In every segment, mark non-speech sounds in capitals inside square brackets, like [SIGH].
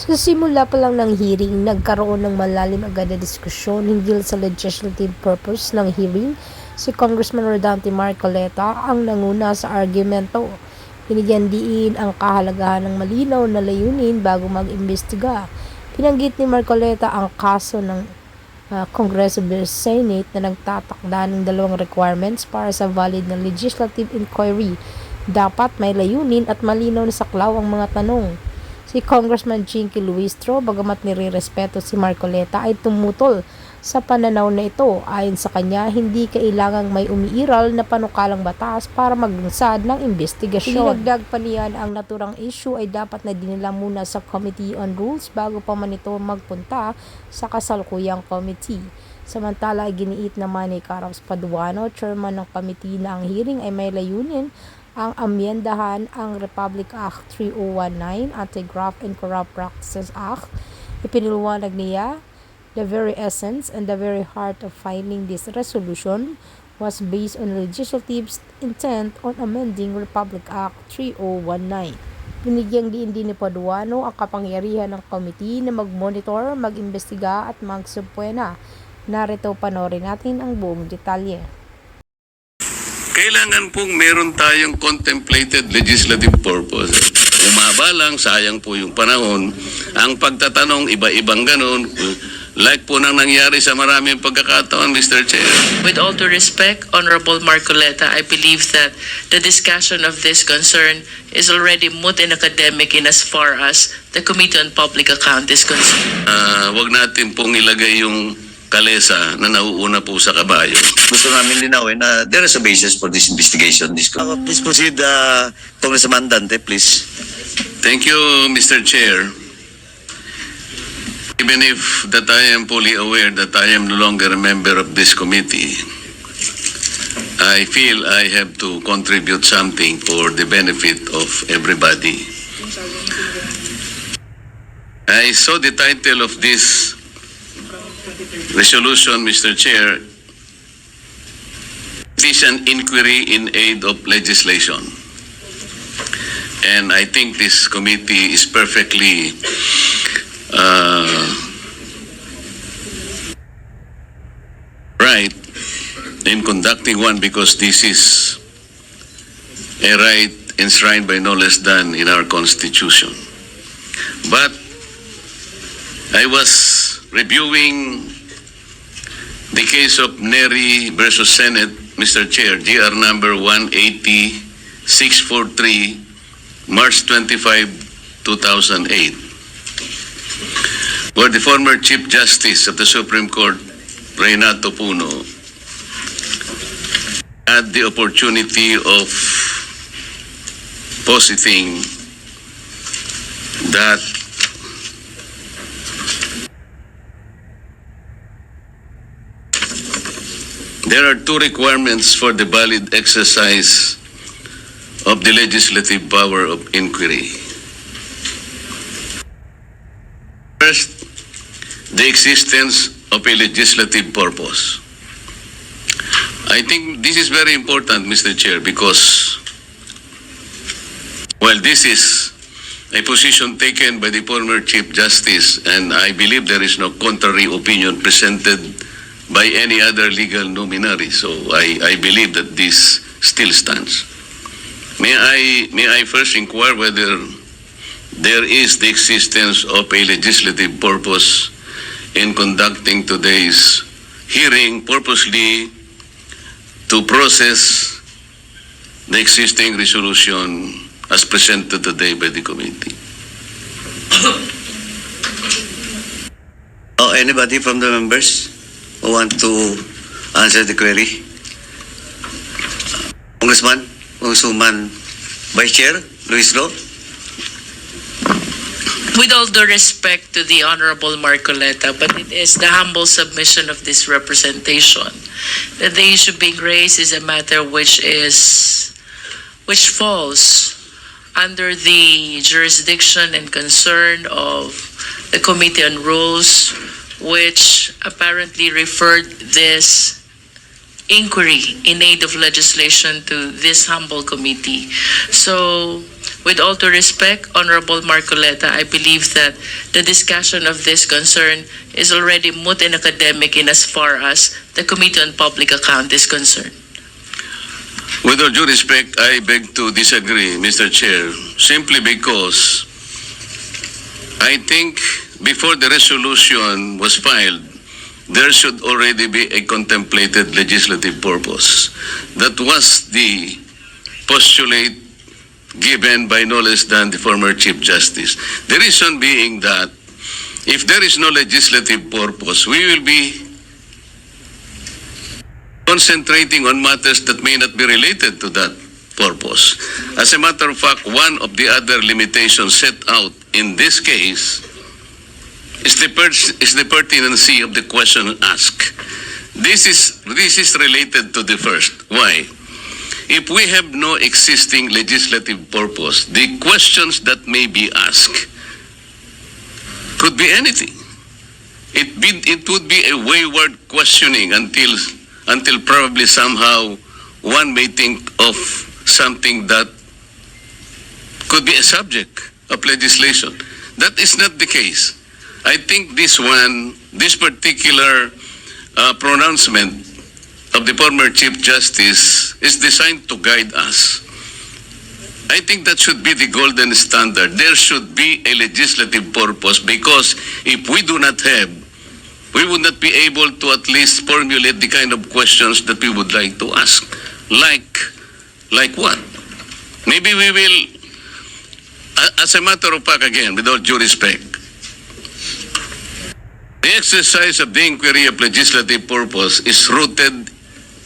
Sa simula pa lang ng hearing, nagkaroon ng malalim agad na diskusyon hinggil sa legislative purpose ng hearing. Si Congressman Rodante Marcoleta ang nanguna sa argumento. Binigyan diin ang kahalagahan ng malinaw na layunin bago mag-imbestiga. Pinanggit ni Marcoleta ang kaso ng uh, Congressional Senate na nagtatakda ng dalawang requirements para sa valid na legislative inquiry. Dapat may layunin at malinaw na saklaw ang mga tanong. Si Congressman Jinky Luistro, bagamat nire-respeto si Marcoleta, ay tumutol sa pananaw na ito. Ayon sa kanya, hindi kailangang may umiiral na panukalang batas para maglunsad ng investigasyon. Dinagdag pa niyan ang naturang issue ay dapat na dinala muna sa Committee on Rules bago pa man ito magpunta sa kasalukuyang committee. Samantala, giniit naman ni Carlos Paduano, chairman ng committee na ang hearing ay may layunin ang amyendahan ang Republic Act 3019, Anti-Graft and Corrupt Practices Act. Ipiniliwanag niya, the very essence and the very heart of filing this resolution was based on legislative's intent on amending Republic Act 3019. Binigyang diin din ni Paduano ang kapangyarihan ng committee na mag-monitor, mag-imbestiga at mag-subpoena. Narito panorin natin ang buong detalye. Kailangan pong meron tayong contemplated legislative purpose. Umaba lang, sayang po yung panahon. Ang pagtatanong, iba-ibang ganun. Like po nang nangyari sa maraming pagkakataon, Mr. Chair. With all due respect, Honorable Marcoleta, I believe that the discussion of this concern is already moot and academic in as far as the Committee on Public Account is concerned. Ah, wag natin pong ilagay yung kalesa na nauuna po sa kabayo. gusto namin linawin na there is a basis for this investigation. This, uh, please proceed, uh, Congressman Dante, please. Thank you, Mr. Chair. Even if that I am fully aware that I am no longer a member of this committee, I feel I have to contribute something for the benefit of everybody. I saw the title of this resolution, Mr. Chair. It is an inquiry in aid of legislation. And I think this committee is perfectly uh, right in conducting one because this is a right enshrined by no less than in our Constitution. But I was reviewing the case of Neri versus Senate, Mr. Chair, GR number 180643, March 25, 2008, where the former Chief Justice of the Supreme Court, Renato Puno, had the opportunity of positing that There are two requirements for the valid exercise of the legislative power of inquiry. First, the existence of a legislative purpose. I think this is very important, Mr. Chair, because while this is a position taken by the former Chief Justice, and I believe there is no contrary opinion presented by any other legal luminary. So I, I believe that this still stands. May I, may I first inquire whether there is the existence of a legislative purpose in conducting today's hearing purposely to process the existing resolution as presented today by the committee. [COUGHS] Oh, anybody from the members who want to answer the query? Congressman, Congresswoman, Vice Chair, Luis Ro? With all due respect to the Honorable Marcoleta, but it is the humble submission of this representation that the issue being raised is a matter which is, which falls under the jurisdiction and concern of the Committee on Rules, which apparently referred this inquiry in aid of legislation to this humble committee. So, with all due respect, Honorable Marcoleta, I believe that the discussion of this concern is already moot and academic in as far as the Committee on Public Account is concerned. With all due respect, I beg to disagree, Mr. Chair, simply because I think before the resolution was filed, there should already be a contemplated legislative purpose. That was the postulate given by no less than the former Chief Justice. The reason being that if there is no legislative purpose, we will be concentrating on matters that may not be related to that purpose. As a matter of fact, one of the other limitations set out in this case is the, is the pertinency of the question asked. This is, this is related to the first. Why? If we have no existing legislative purpose, the questions that may be asked could be anything. It, be, it would be a wayward questioning until, until probably somehow one may think of something that could be a subject of legislation. That is not the case. I think this one, this particular uh, pronouncement of the former Chief Justice is designed to guide us. I think that should be the golden standard. There should be a legislative purpose because if we do not have, we would not be able to at least formulate the kind of questions that we would like to ask. Like, like what? Maybe we will, as a matter of fact again, with all due respect, the exercise of the inquiry of legislative purpose is rooted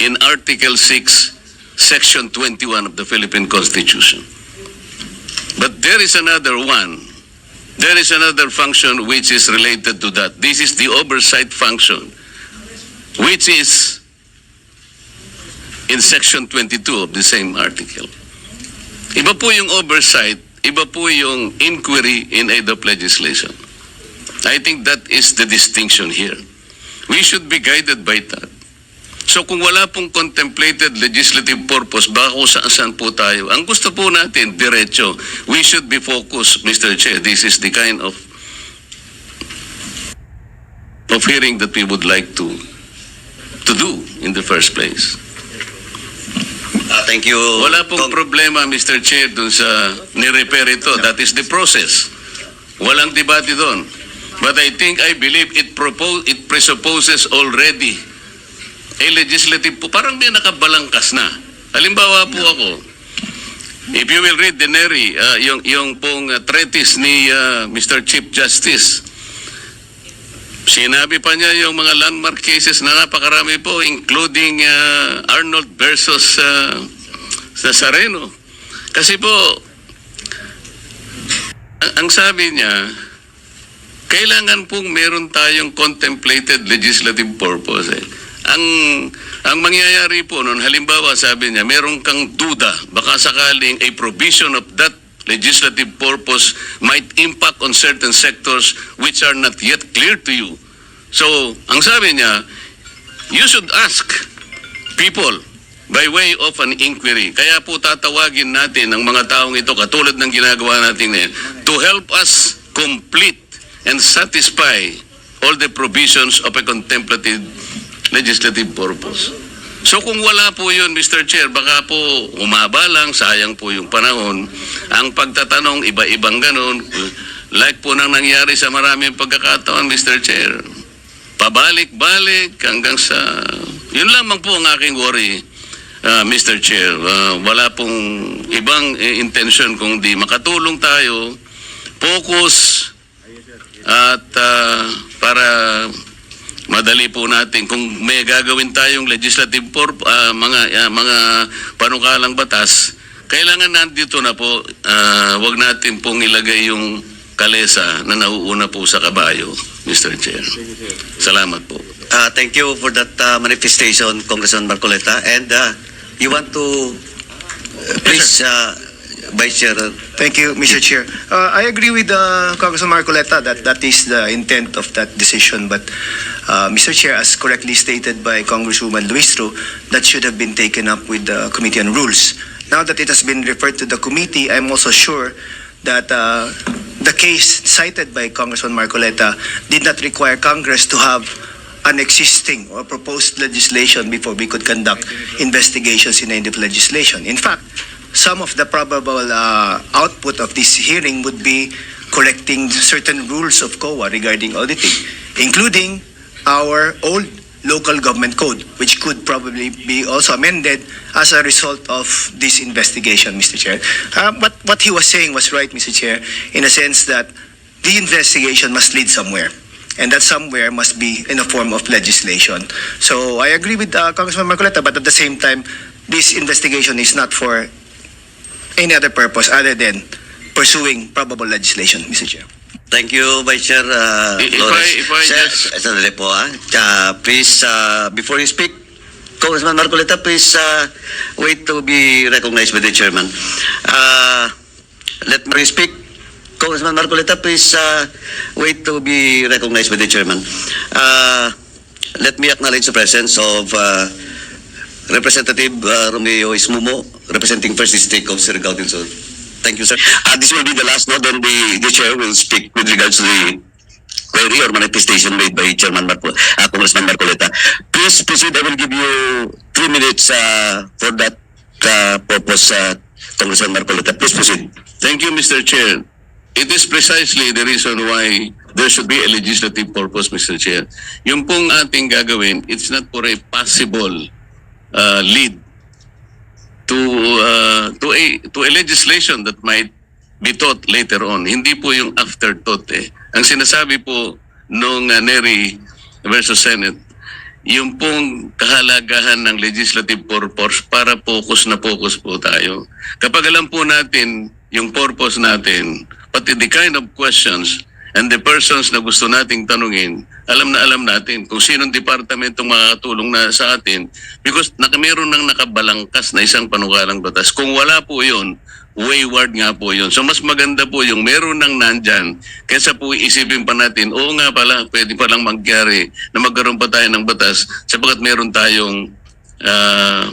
in Article 6, Section 21 of the Philippine Constitution. But there is another one. There is another function which is related to that. This is the oversight function, which is in Section 22 of the same article. Iba po yung oversight, iba po yung inquiry in aid of legislation. I think that is the distinction here. We should be guided by that. So kung wala pong contemplated legislative purpose, baka kung saan-saan po tayo. Ang gusto po natin, diretso, we should be focused, Mr. Chair. This is the kind of of hearing that we would like to to do in the first place. Ah, thank you. Wala pong Cong- problema, Mr. Chair, dun sa ni-repair ito. That is the process. Walang debate doon. But I think, I believe it propose, it presupposes already a legislative po. Parang may nakabalangkas na. Halimbawa po ako, if you will read the Neri, uh, yung, yung pong uh, treatise ni uh, Mr. Chief Justice, Sinabi pa niya yung mga landmark cases na napakarami po, including uh, Arnold versus uh, sa Sareno. Kasi po, ang, ang sabi niya, kailangan pong meron tayong contemplated legislative purpose. Eh. Ang, ang mangyayari po noon, halimbawa sabi niya, meron kang duda, baka sakaling a provision of that legislative purpose might impact on certain sectors which are not yet clear to you. So, ang sabi niya, you should ask people by way of an inquiry. Kaya po tatawagin natin ang mga taong ito, katulad ng ginagawa natin ngayon, to help us complete and satisfy all the provisions of a contemplative legislative purpose. So kung wala po yun, Mr. Chair, baka po umaba lang, sayang po yung panahon. Ang pagtatanong, iba-ibang ganun, like po nang nangyari sa maraming pagkakataon, Mr. Chair. Pabalik-balik hanggang sa... Yun lamang po ang aking worry, uh, Mr. Chair. Uh, wala pong ibang eh, intention kung di makatulong tayo, focus, at uh, para madali po natin kung may gagawin tayong legislative for uh, mga uh, mga panukalang batas kailangan nandito na po uh, wag natin pong ilagay yung kalesa na nauuna po sa kabayo Mr. Chair salamat po Ah, thank you for that ah, manifestation, Congressman Marcoleta. And ah, you want to uh, please ah, Vice Chair. Thank you, Mr. Chair. Uh, I agree with uh, Congressman Marcoleta that that is the intent of that decision. But, uh, Mr. Chair, as correctly stated by Congresswoman Luistro, that should have been taken up with the Committee on Rules. Now that it has been referred to the committee, I'm also sure that uh, the case cited by Congressman Marcoleta did not require Congress to have an existing or proposed legislation before we could conduct investigations in any legislation. In fact, some of the probable uh, output of this hearing would be correcting certain rules of COA regarding auditing, including our old local government code, which could probably be also amended as a result of this investigation, Mr. Chair. Uh, but what he was saying was right, Mr. Chair, in a sense that the investigation must lead somewhere. And that somewhere must be in a form of legislation. So I agree with uh, Congressman Marcoleta, but at the same time, this investigation is not for any other purpose other than pursuing probable legislation, Mr. Chair. Thank you, Vice Chair uh, If- Flores. I- if I Sir, just- sandali po ah. Uh, please, uh, before you speak, Congressman Marcoleta, please uh, wait to be recognized by the chairman. Uh, let me speak. Congressman Marcoleta, please uh, wait to be recognized by the chairman. Uh, let me acknowledge the presence of uh, Representative uh, Romeo Ismumo, representing First District of del Sur. Thank you, sir. Uh, this will be the last note, then the, the chair will speak with regards to the query or manifestation made by Chairman Marco, uh, Congressman Marcoleta. Please proceed. I will give you three minutes uh, for that uh, purpose, uh, Congressman Marcoleta. Please proceed. Thank you, Mr. Chair. It is precisely the reason why there should be a legislative purpose, Mr. Chair. Yung pong ating gagawin, it's not for a possible uh, lead to uh, to a to a legislation that might be taught later on. Hindi po yung afterthought eh. Ang sinasabi po nung uh, Neri versus Senate, yung pong kahalagahan ng legislative purpose para focus na focus po tayo. Kapag alam po natin yung purpose natin, pati the kind of questions and the persons na gusto nating tanungin, alam na alam natin kung sinong departamentong makakatulong na sa atin because naka, meron nang nakabalangkas na isang panukalang batas. Kung wala po yun, wayward nga po yun. So mas maganda po yung meron nang nandyan kaysa po isipin pa natin, oo nga pala, pwede pa lang magyari na magkaroon pa tayo ng batas sapagat meron tayong ah,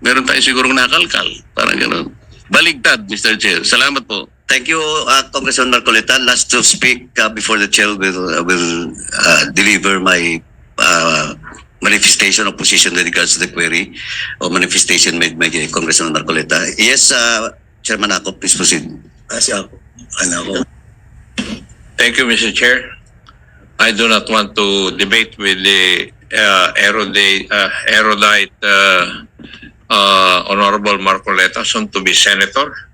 meron tayong sigurong nakalkal. Parang gano'n. Baligtad, Mr. Chair. Salamat po. Thank you, uh, Congressman Marcoleta. Last to speak uh, before the chair will uh, will uh, deliver my uh, manifestation of position with regards to the query or manifestation made by Congressman Marcoleta. Yes, uh, Chairman Ako, please proceed. Kasi ako, ano ako. Thank you, Mr. Chair. I do not want to debate with the uh, erudite, uh, erudite uh, uh, Honorable Marcoleta, soon to be senator.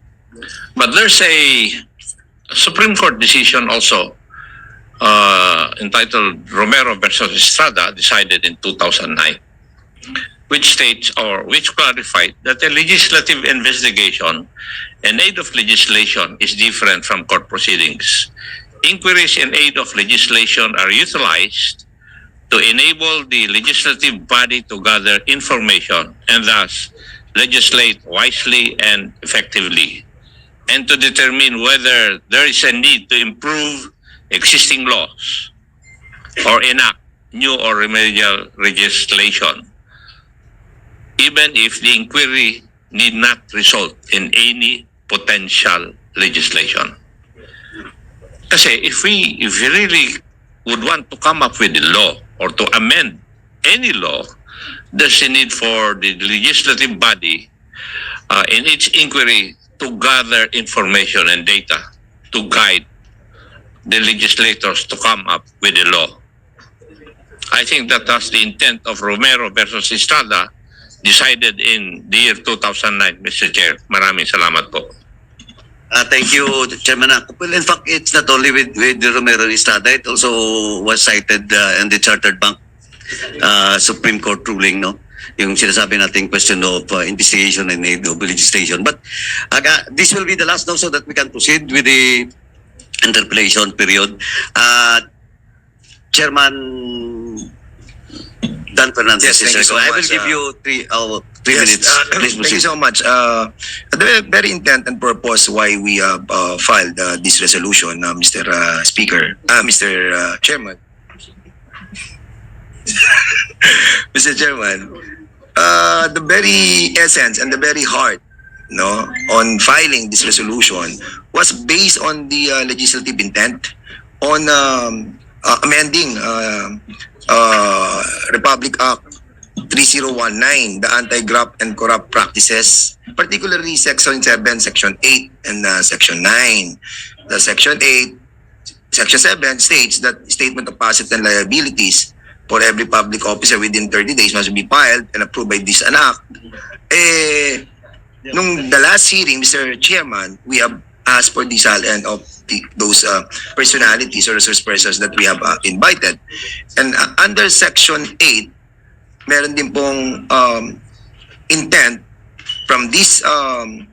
But there's a Supreme Court decision also uh, entitled Romero versus Estrada, decided in 2009, which states or which clarified that a legislative investigation in aid of legislation is different from court proceedings. Inquiries in aid of legislation are utilized to enable the legislative body to gather information and thus legislate wisely and effectively, and to determine whether there is a need to improve existing laws or enact new or remedial legislation, even if the inquiry need not result in any potential legislation. Kasi if we if we really would want to come up with a law or to amend any law, there's a need for the legislative body uh, in its inquiry to gather information and data to guide the legislators to come up with a law. I think that was the intent of Romero versus Estrada decided in the year 2009, Mr. Chair. Maraming salamat po. Uh, thank you, Chairman Ako. Well, in fact, it's not only with, with Romero Estrada, it also was cited uh, in the Chartered Bank uh, Supreme Court ruling, no? Yung sinasabi nating question of uh, investigation and aid of legislation. But aga, this will be the last now so that we can proceed with the interpellation period. Uh, Chairman Dan Fernandez Yes, is thank you so. I will much, give uh, you three, oh, Three Yes, minutes. uh, Please thank you so much. Uh, the very- very intent and purpose why we uh, uh, filed uh, this resolution, uh, Mr. Uh, Speaker, uh, Mr. Uh, Chairman. [LAUGHS] Mr. Chairman, uh, the very essence and the very heart no, on filing this resolution was based on the uh, legislative intent on um, uh, amending uh, uh, Republic Act 3019, the Anti-Graft and Corrupt Practices, particularly Section 7, Section 8, and uh, Section 9. The Section 8, Section 7 states that statement of assets and liabilities for every public officer within 30 days must be filed and approved by this act. Eh, nung the last hearing, Mr. Chairman, we have asked for the end of the, those uh, personalities or resource persons that we have uh, invited. And uh, under Section 8, meron din pong um, intent from this um,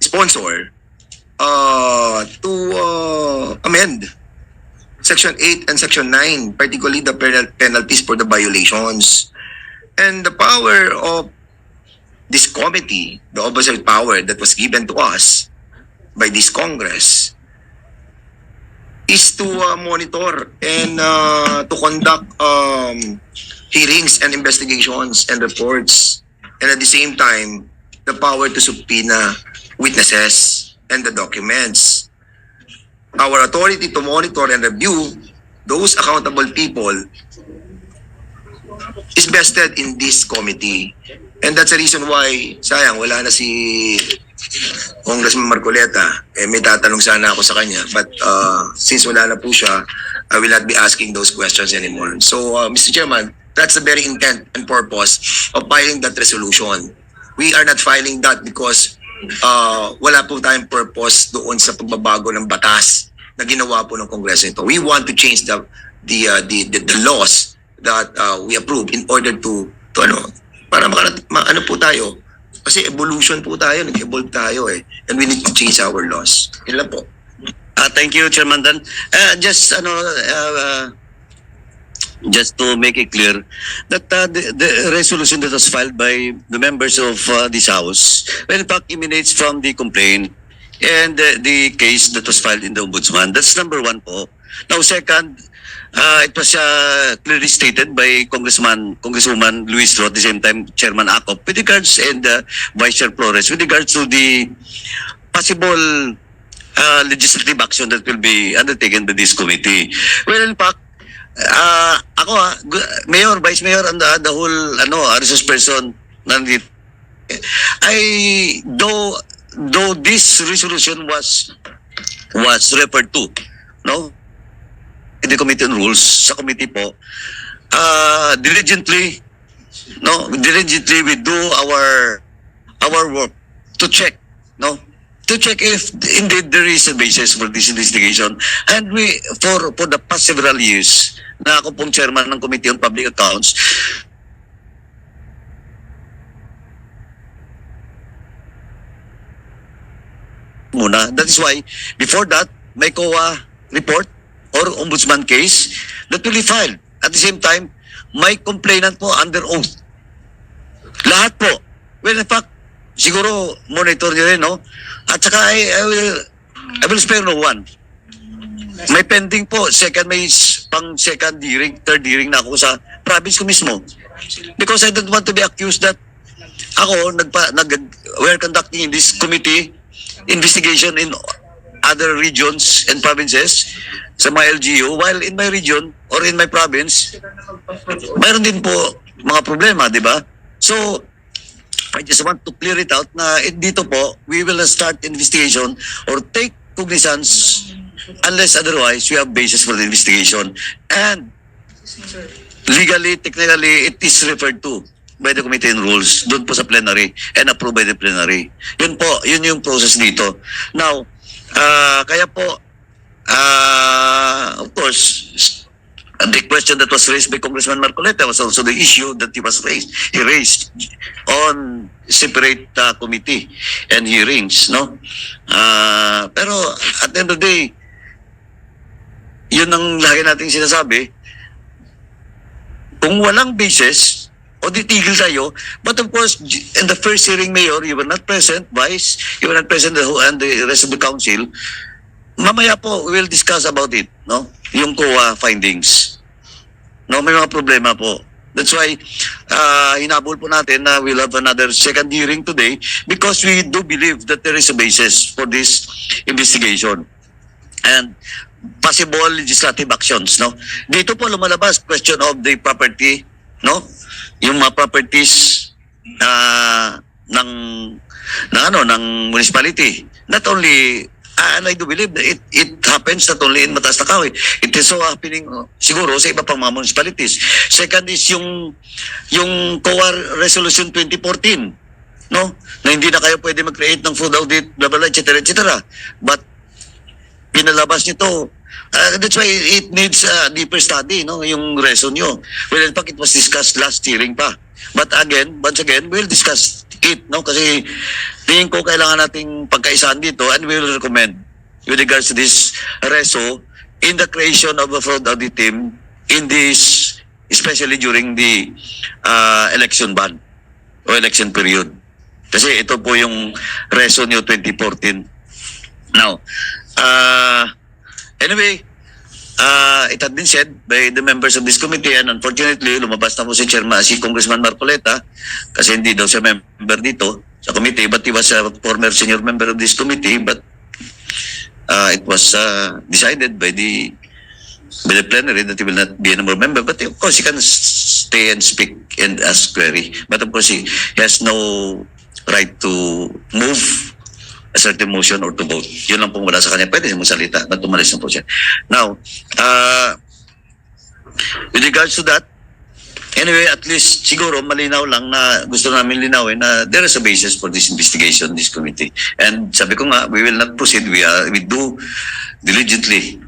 sponsor uh, to uh, amend Section 8 and Section 9, particularly the penal- penalties for the violations. And the power of this committee, the oversight power that was given to us by this Congress, is to uh, monitor and uh, to conduct um, hearings and investigations and reports. And at the same time, the power to subpoena witnesses and the documents. Our authority to monitor and review those accountable people is vested in this committee. And that's the reason why, sayang, wala na si Congressman Marcoleta. Eh, may tatanong sana ako sa kanya. But uh, since wala na po siya, I will not be asking those questions anymore. So, uh, Mr. Chairman, that's the very intent and purpose of filing that resolution. We are not filing that because uh, wala po tayong purpose doon sa pagbabago ng batas na ginawa po ng Kongreso ito. We want to change the the uh, the, the, the laws that uh, we approve in order to to ano para makarat, ma, ano po tayo kasi evolution po tayo nag-evolve tayo eh and we need to change our laws lang po Uh, thank you, Chairman Dan. Uh, just, ano, uh, uh, just to make it clear that uh, the, the resolution that was filed by the members of uh, this House, well, in fact, emanates from the complaint and uh, the case that was filed in the Ombudsman. That's number one po. Now, second, uh, it was uh, clearly stated by Congressman, Congresswoman Luis Ro, at the same time, Chairman Acop, with regards, and uh, Vice Chair Flores, with regards to the possible uh, legislative action that will be undertaken by this committee. Well, in fact, uh, ako ah, gu- Mayor, Vice Mayor, and the, the whole ano, ah, resource person nandito. I though though this resolution was was referred to, no? In the committee on rules sa committee po, uh, diligently, no, diligently we do our our work to check, no, to check if indeed there is a basis for this investigation. And we, for for the past several years, na ako pong chairman ng Committee on Public Accounts, muna. That is why, before that, may COA report or ombudsman case that will be filed. At the same time, may complainant po under oath. Lahat po. Well, in fact, siguro monitor nyo rin, no? At saka, I, I will, I will spare no one. May pending po, second, may pang second hearing, third hearing na ako sa province ko mismo. Because I don't want to be accused that ako, nagpa, nag, we're conducting in this committee investigation in other regions and provinces sa mga LGU while in my region or in my province mayroon din po mga problema, di ba? So, I just want to clear it out na dito po, we will start investigation or take cognizance unless otherwise we have basis for the investigation. And legally, technically, it is referred to by the committee on rules doon po sa plenary and approved by the plenary. Yun po, yun yung process dito. Now, ah, kaya po, ah, of course, the question that was raised by Congressman Marcoleta was also the issue that he was raised, he raised on separate uh, committee and hearings, no? Ah, pero at the end of the day, yun ang lagi nating sinasabi, kung walang basis, o titigil tayo. But of course, in the first hearing, Mayor, you were not present, Vice, you were not present, and the rest of the council. Mamaya po, we will discuss about it, no? Yung COA findings. No, may mga problema po. That's why, uh, hinabol po natin na we'll have another second hearing today because we do believe that there is a basis for this investigation. And possible legislative actions, no? Dito po lumalabas question of the property, no? Yung mga properties na ng ng ano ng municipality. Not only and I do believe that it, it happens not only in Mataas na Kahoy. It is so happening uh, siguro sa iba pang mga municipalities. Second is yung yung COA Resolution 2014 no? Na hindi na kayo pwede mag-create ng food audit, blah, blah, blah, et cetera, et cetera. But pinalabas nito. Uh, that's why it needs a deeper study, no? Yung reason nyo. Well, in fact, it was discussed last hearing pa. But again, once again, we'll discuss it, no? Kasi tingin ko kailangan nating pagkaisahan dito and we will recommend with regards to this reso in the creation of a fraud audit team in this, especially during the uh, election ban o election period. Kasi ito po yung reso nyo 2014. Now, uh, anyway, uh, it had been said by the members of this committee and unfortunately, lumabas na po si Chairman, si Congressman Marcoleta kasi hindi daw siya member dito sa committee but he was a former senior member of this committee but uh, it was uh, decided by the by the plenary that he will not be a member member. But of course he can stay and speak and ask query. But of course he, has no right to move certain motion or to vote. Yun lang pong wala sa kanya. Pwede siya magsalita, but tumalis na po siya. Now, uh, with regards to that, anyway, at least siguro malinaw lang na gusto namin linawin na there is a basis for this investigation, this committee. And sabi ko nga, we will not proceed. We, are, we do diligently